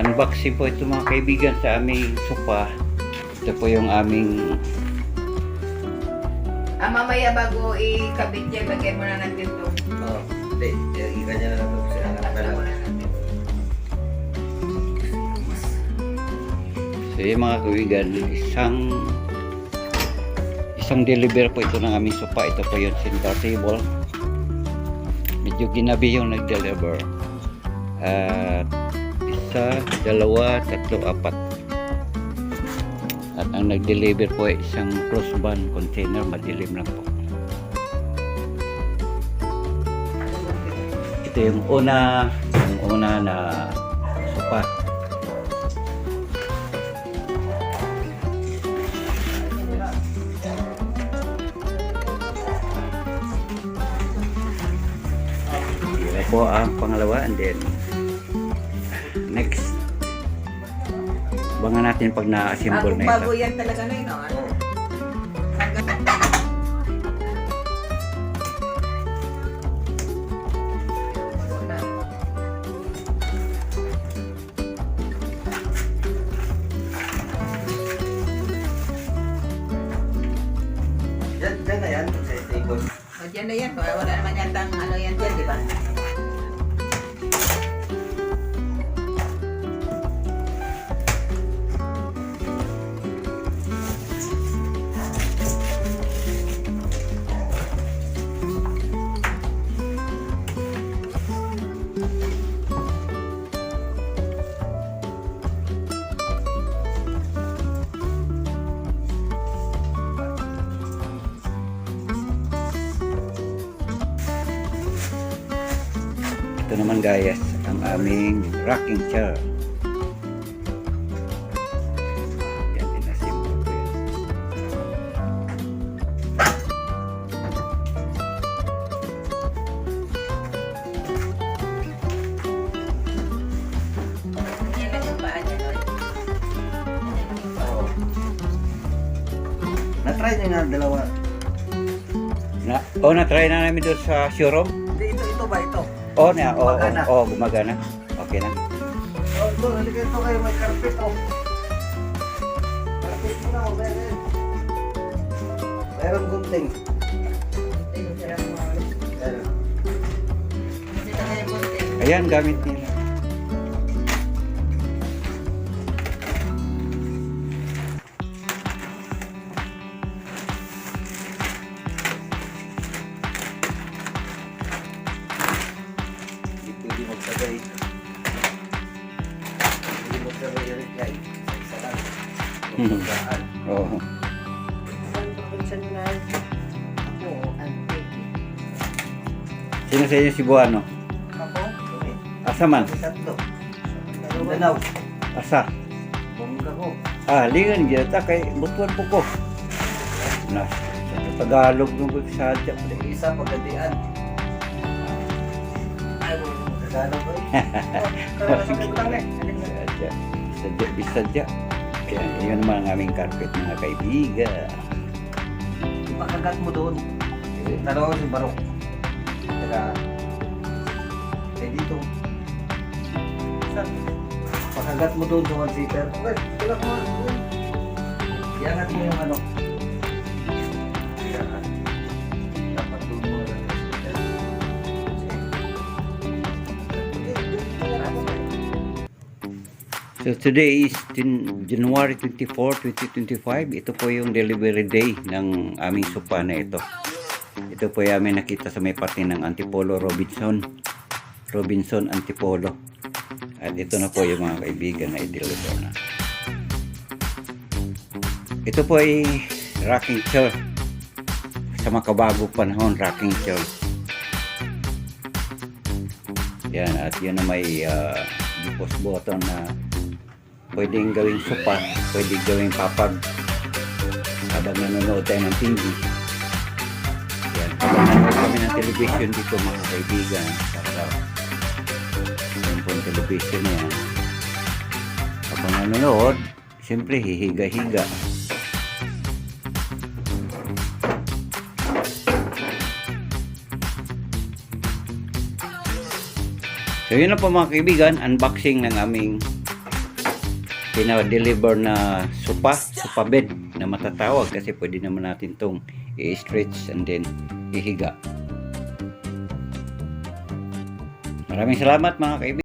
unboxing po ito mga kaibigan sa aming sopa. Ito po yung aming Ah, mamaya bago ikabit yan, lagyan mo na natin to. Oo. Hindi, yung ganyan na lang ito kasi mo na. So yung mga kaibigan, isang isang deliver po ito ng aming sopa. Ito po yung center table. Medyo ginabi yung nag-deliver. At isa, dalawa, tatlo, apat. At ang nag-deliver po ay isang crossband container. Madilim lang po. Ito yung una, yung una na sopa. Ito po ang pangalawa and then next bangan natin pag na-assemble na Bago ito. yan talaga na yun, no? Ano? Bago. Diyan, diyan na yan, sa table. O, dyan na yan. Wala wala naman yata ang ano yan dyan, di ba? Ito naman guys, ang aming rocking chair. Yan, yan. Yan lang yung paa niya, no? Oo. Na-try niya nga dalawa. Na, oh, na-try na namin doon sa showroom. Hindi, ito, ito ba ito? Oh, na, oh, Gumagana. oh, oh, gumagana. Okay na. Oh, ito, halika ito kayo, may carpet, oh. Carpet mo na, oh, meron. Meron gunting. Ito, sarap mo. Magsabay. Hindi magsabay yung reply. Isa lang. Hmm. Pagkaan. Oh. Ako, ante. Sino sa inyo si Buano? Ako? Asa man? Tatlo. Mindanao. Asa? Bongga ko. Ah, lingan gyud ta kay butuan po ko. Na sa Tagalog nung sa sadya pala. Yung isa pagkatian. Sadya. Sadya, bisadya. Kaya yun naman ang aming carpet mga kaibigan. Ipakagat mo doon. Tanaw si Barok. Taga. Eh dito. Pakagat mo doon sa one seater. Well, tulak mo. Iangat mo yung ano. So today is January 24, 2025. Ito po yung delivery day ng aming sopa na ito. Ito po yung aming nakita sa may parte ng Antipolo Robinson. Robinson Antipolo. At ito na po yung mga kaibigan na i-deliver na. Ito po ay rocking chair. Sa makabago panahon, rocking chair. Yan, at yun na may uh, deposit button na pwedeng gawing sopa, pwedeng gawing papag habang nanonood tayo ng TV. Yan, habang nanonood kami ng television dito mga kaibigan, sa araw. Yan po ang television yan. Habang nanonood, siyempre hihiga-higa. So yun na po mga kaibigan, unboxing ng aming pinadeliver na sopa, sopa bed na matatawag kasi pwede naman natin tong i-stretch and then ihiga. Maraming salamat mga kaibigan.